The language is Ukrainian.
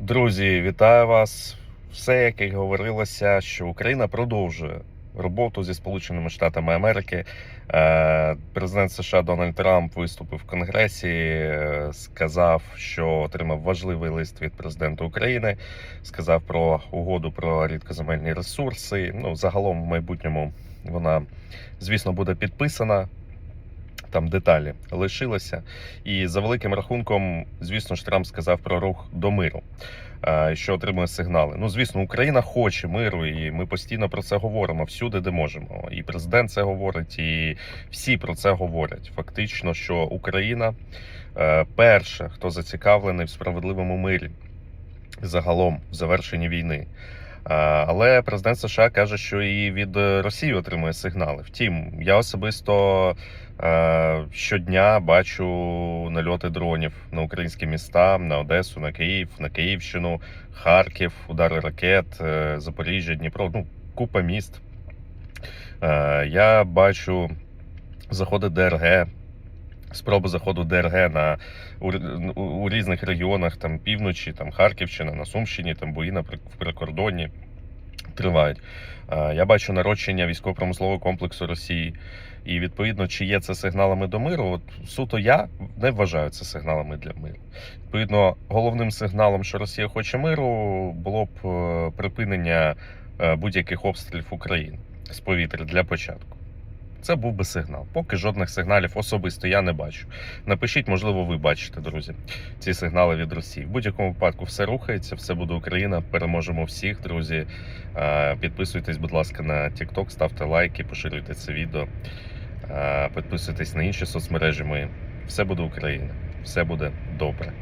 Друзі, вітаю вас. Все, як і говорилося, що Україна продовжує роботу зі Сполученими Штатами Америки. Е, Президент США Дональд Трамп виступив в Конгресі, е, сказав, що отримав важливий лист від президента України. Сказав про угоду про рідкоземельні ресурси. Ну, загалом в майбутньому вона, звісно, буде підписана. Там деталі лишилися, і за великим рахунком, звісно ж, Трамп сказав про рух до миру, е, що отримує сигнали. Ну, звісно, Україна хоче миру, і ми постійно про це говоримо всюди, де можемо. І президент це говорить, і всі про це говорять. Фактично, що Україна е, перша, хто зацікавлений в справедливому мирі загалом в завершенні війни. Е, Але президент США каже, що і від Росії отримує сигнали. Втім, я особисто е, щодня бачу нальоти дронів на українські міста, на Одесу, на Київ, на Київщину, Харків, удари ракет, е, Запоріжжя, Дніпро. Ну, купа міст. Я бачу заходи ДРГ. Спроби заходу ДРГ на у, у, у різних регіонах, там півночі, там Харківщина, на Сумщині, там бої на в прикордонні тривають. Я бачу нарощення військово-промислового комплексу Росії. І відповідно, чи є це сигналами до миру? От суто я не вважаю це сигналами для миру. Відповідно, головним сигналом, що Росія хоче миру, було б е, припинення е, будь-яких обстрілів України з повітря для початку. Це був би сигнал. Поки жодних сигналів особисто я не бачу. Напишіть, можливо, ви бачите, друзі, ці сигнали від Росії. В будь-якому випадку все рухається, все буде Україна. Переможемо всіх, друзі. Е, Підписуйтесь, будь ласка, на TikTok, ставте лайки, поширюйте це відео. Е, Підписуйтесь на інші соцмережі мої. Все буде Україна, все буде добре.